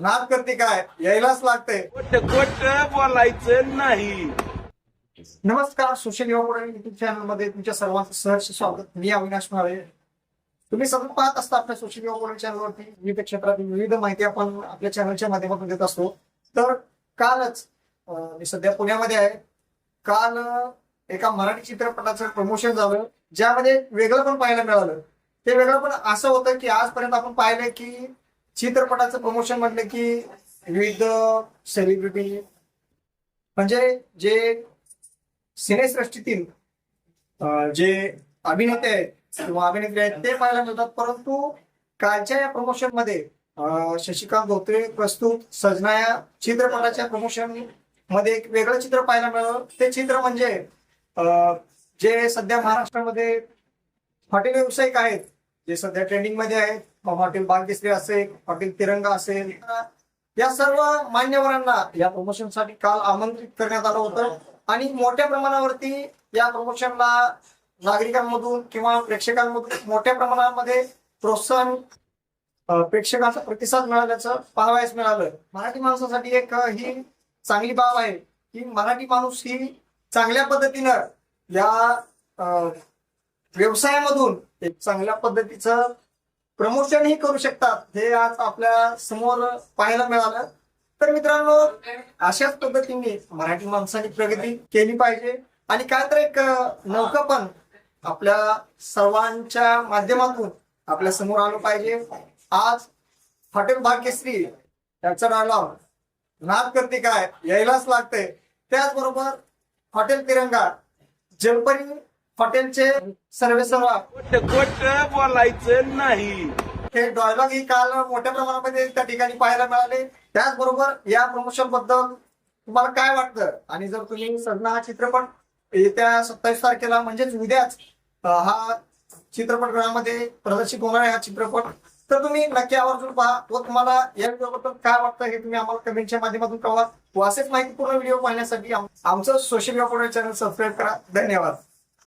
नाद करते काय? यायलाच लागते. बोलायचं नाही. नमस्कार सोशल युवा युट्यूब चॅनलमध्ये तुमच्या सर्वांचं सहर्ष स्वागत. मी अविनाश माळे तुम्ही सतत पाहत असता आपल्या सोशल युवा चॅनलवरती विविध क्षेत्रातील विविध माहिती आपण आपल्या चॅनलच्या माध्यमातून देत असतो. तर कालच मी सध्या पुण्यामध्ये आहे. काल एका मराठी चित्रपटाचं प्रमोशन झालं ज्यामध्ये वेगळं पण पाहायला मिळालं. ते वेगळं पण असं होतं की आजपर्यंत आपण पाहिलं की चित्रपटाचं प्रमोशन म्हटलं की विविध सेलिब्रिटी म्हणजे जे सिनेसृष्टीतील जे अभिनेते आहेत किंवा अभिनेत्री आहेत ते पाहायला मिळतात. परंतु कालच्या या प्रमोशनमध्ये शशिकांत धोत्रे प्रस्तुत सजना या चित्रपटाच्या प्रमोशनमध्ये एक वेगळं चित्र पाहायला मिळालं. ते चित्र म्हणजे जे सध्या महाराष्ट्रामध्ये हॉटेल व्यावसायिक आहेत जे सध्या ट्रेंडिंगमध्ये आहेत हॉटेल बागकेसरी असेल हॉटेल तिरंगा असेल या सर्व मान्यवरांना या प्रमोशनसाठी काल आमंत्रित करण्यात आलं होतं. आणि मोठ्या प्रमाणावरती या प्रमोशनला नागरिकांमधून किंवा प्रेक्षकांमधून मोठ्या प्रमाणामध्ये प्रोत्साहन प्रेक्षकांचा प्रतिसाद मिळाल्याचं पाहावयास मिळालं. मराठी माणसासाठी एक ही चांगली बाब आहे की मराठी माणूस ही चांगल्या पद्धतीनं या व्यवसायामधून एक चांगल्या पद्धतीचं प्रमोशनही करू शकतात हे आज आपल्यासमोर पाहायला मिळालं. तर मित्रांनो अशाच पद्धतीने मराठी माणसाने प्रगती केली पाहिजे. आणि काय तर एक नौका पण आपल्या सर्वांच्या माध्यमातून आपल्यासमोर आलं पाहिजे. आज हॉटेल भाग्यश्री याचा डायलॉग नाद करते काय? यायलाच लागते त्याचबरोबर हॉटेल तिरंगा जलपरी हॉटेलचे सर्वे बोलायचं नाही. हे डायलॉग ही काल मोठ्या प्रमाणामध्ये त्या ठिकाणी पाहायला मिळाले. त्याचबरोबर या प्रमोशनबद्दल तुम्हाला काय वाटतं? आणि जर तुम्ही सजना हा चित्रपट येत्या सत्तावीस तारखेला म्हणजेच उद्याच हा चित्रपटगृहामध्ये प्रदर्शित होणार आहे हा चित्रपट तर तुम्ही नक्की आवर्जून पहा. व तुम्हाला या व्हिडिओबद्दल काय वाटतं हे तुम्ही आम्हाला कमेंटच्या माध्यमातून कळवा. व असेच माहितीपूर्ण व्हिडिओ पाहण्यासाठी आम- आमचं सोशल मीडिया चॅनल सबस्क्राईब करा. धन्यवाद.